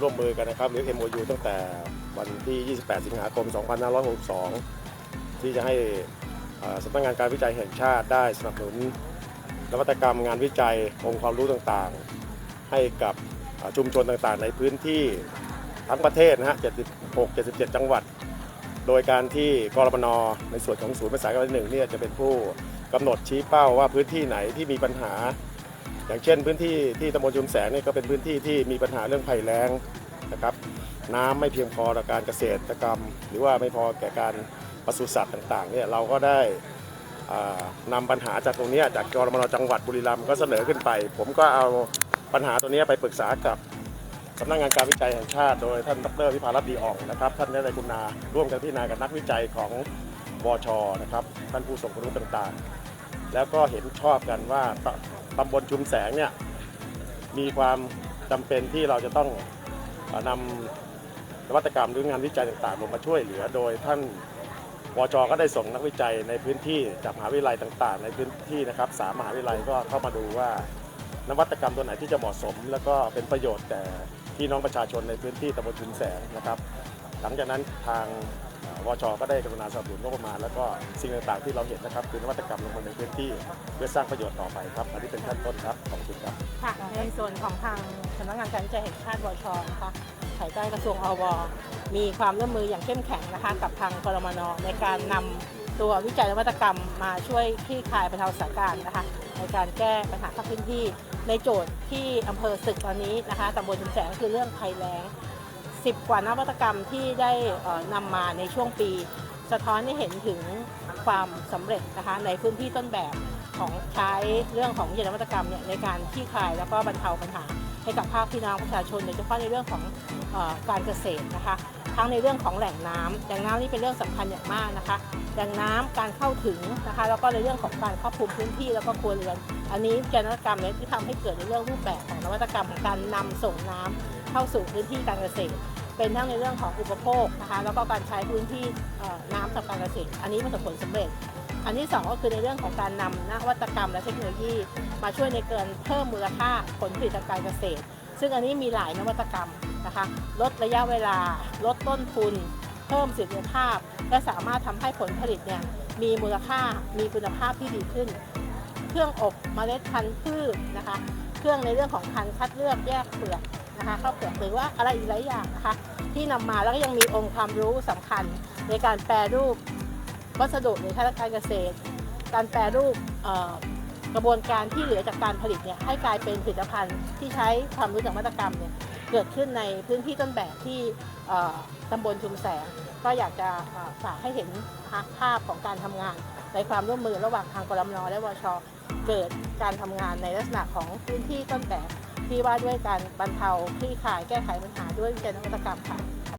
ร่วมมือกันนะครับหรือ MOU ตั้งแต่วันที่ 28 สิงหาคม 2562 ที่จะให้สำนักงานการวิจัยแห่งชาติได้สนับสนุนนวัตกรรมงานวิจัยองค์ความรู้ต่างๆ ให้กับชุมชนต่างๆ ในพื้นที่ทั้งประเทศนะฮะ 76 77 จังหวัด โดยการที่กรมนในส่วนของศูนย์ภาษาการหนึ่งเนี่ยจะเป็นผู้กำหนดชี้เป้าว่าพื้นที่ไหนที่มีปัญหา อย่างเช่นพื้นที่ที่ตำบลชุมแสงนี่ก็เป็นพื้นที่ที่มีปัญหาเรื่องภัยแล้งนะครับ น้ำไม่เพียงพอต่อการเกษตรกรรม หรือว่าไม่พอแก่การปศุสัตว์ต่างๆเนี่ยเราก็ได้นำาปัญหาจากตรงนี้จากกรมนจังหวัดบุรีรัมย์ก็เสนอขึ้นไป ผมก็เอาปัญหาตัวนี้ไปปรึกษากับสำนักงานการวิจัยแห่งชาติ โดยท่านดรวิภารัตน์ดีอ่องนะครับท่านได้คุณาร่วมกันพิจารณากับนักวิจัยของวชนะครับท่านผู้ทรงคุณรู้ต่างๆ แล้วก็เห็นชอบกันว่า ตำบลชุมแสงเนี่ยมีความจำเป็นที่เราจะต้องเอ่อนำนวัตกรรมหรืองานวิจัยต่างๆลงมาช่วยเหลือ โดยท่านวจก็ได้ส่งนักวิจัยในพื้นที่จากมหาวิทยาลัยต่างๆ ในพื้นที่นะครับสามมหาวิทยาลัยก็เข้ามาดูว่านวัตกรรมตัวไหนที่จะเหมาะสม แล้วก็เป็นประโยชน์แก่พี่น้องประชาชนในพื้นที่ตำบลชุมแสงนะครับ หลังจากนั้นทาง เอ่อวชก็ได้กรุณาสนับสนุนงบประมาณแล้วก็สิ่งต่างๆที่เราเห็นนะครับคือนวัตกรรมลงมาในพื้นที่ เพื่อสร้างประโยชน์ต่อไปครับอันนี้เป็นขั้นต้นครับขอบคุณครับค่ะในส่วนของทางสำนักงานการวิจัยแห่งชาติวชนะคะภายใต้กระทรวงอวมีความร่วมมืออย่างเข้มแข็งนะคะกับทางกรมนในการนำตัววิจัยนวัตกรรมมาช่วยคลี่คลายบรรเทาสถานการณ์นะคะ ในการแก้ปัญหาภาคพื้นที่ ในโจทย์ที่อำเภอศึกตอนนี้นะคะตำบลชุมแสงคือเรื่องภัยแล้ง 10 กว่านวัตกรรมที่ได้นำมาในช่วงปี สะท้อนให้เห็นถึงความสำเร็จนะคะในพื้นที่ต้นแบบของใช้เรื่องของวิทยานวัตกรรมเนี่ยในการคลี่คลายแล้วก็บรรเทาปัญหาให้กับภาคพี่น้องประชาชนโดยเฉพาะในเรื่องของอการเกษตรนะคะทั้งในเรื่องของแหล่งน้ำแหล่งน้ำนี่เป็นเรื่องสำคัญอย่างมากนะคะ แหล่งน้ำการเข้าถึงนะคะ แล้วก็ในเรื่องของการครอบคลุมพื้นที่แล้วก็ครัวเรือน อันนี้วิทยานวัตกรรมเนี่ยที่ทำให้เกิดในเรื่องรูปแบบของนวัตกรรมของการนำส่งน้ำ เข้าสู่พื้นที่การเกษตร เป็นทั้งในเรื่องของอุปโภคนะคะแล้วก็การใช้พื้นที่น้ำทำการเกษตร อันนี้ประสบผลสำเร็จ อันที่สองก็คือในเรื่องของการนำนวัตกรรมและเทคโนโลยี มาช่วยในเกินเพิ่มมูลค่าผลผลิตทางการเกษตร ซึ่งอันนี้มีหลายนวัตกรรมนะคะลดระยะเวลา ลดต้นทุน เพิ่มประสิทธิภาพ และสามารถทำให้ผลผลิตเนี่ยมีมูลค่ามีคุณภาพที่ดีขึ้น เครื่องอบเมล็ดพันธุ์พืชนะคะ เครื่องในเรื่องของการคัดเลือกแยกเปลือก นะคะข้าวเปลือกหรือว่าอะไรอีกหลายอย่างนะคะ ที่นำมาแล้วก็ยังมีองค์ความรู้สำคัญในการแปรรูปวัสดุในทางการเกษตร การแปรรูปกระบวนการที่เหลือจากการผลิตเนี่ยให้กลายเป็นผลิตภัณฑ์ที่ใช้ความรู้จากวัตกรรมเนี่ยเกิดขึ้นในพื้นที่ต้นแบบที่ตำบลชุมแสง ก็อยากจะฝากให้เห็นภาพของการทำงาน ในความร่วมมือระหว่างทางกรมนและวชเกิดการทำงานในลักษณะของพื้นที่ต้นแบบ ที่ว่าด้วยการบรรเทาคลี่คลายแก้ไขปัญหาด้วยวิจัยนวัตกรรมค่ะ